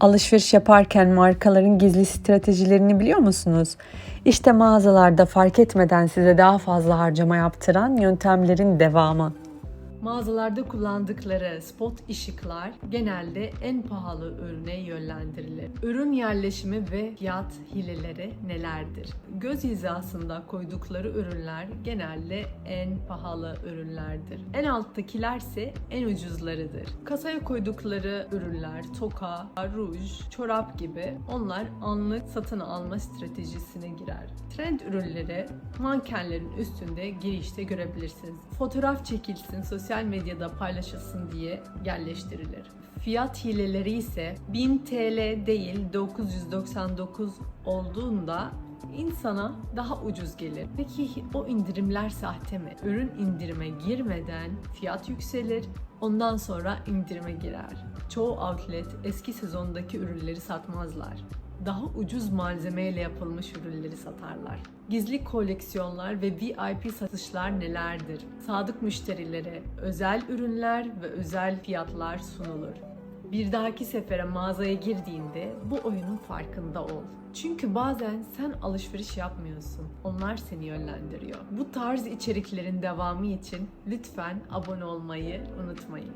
Alışveriş yaparken markaların gizli stratejilerini biliyor musunuz? İşte mağazalarda fark etmeden size daha fazla harcama yaptıran yöntemlerin devamı. Mağazalarda kullandıkları spot ışıklar genelde en pahalı ürüne yönlendirilir. Ürün yerleşimi ve fiyat hileleri nelerdir? Göz hizasında koydukları ürünler genelde en pahalı ürünlerdir. En alttakilerse en ucuzlarıdır. Kasaya koydukları ürünler, toka, ruj, çorap gibi onlar anlık satın alma stratejisine girer. Trend ürünleri mankenlerin üstünde girişte görebilirsiniz. Fotoğraf çekilsin, sosyal medyada paylaşılsın diye yerleştirilir. Fiyat hileleri ise 1000 TL değil 999 olduğunda insana daha ucuz gelir. Peki o indirimler sahte mi? Ürün indirime girmeden fiyat yükselir, ondan sonra indirime girer. Çoğu outlet eski sezondaki ürünleri satmazlar daha ucuz malzemeyle yapılmış ürünleri satarlar. Gizli koleksiyonlar ve VIP satışlar nelerdir? Sadık müşterilere özel ürünler ve özel fiyatlar sunulur. Bir dahaki sefere mağazaya girdiğinde bu oyunun farkında ol. Çünkü bazen sen alışveriş yapmıyorsun. Onlar seni yönlendiriyor. Bu tarz içeriklerin devamı için lütfen abone olmayı unutmayın.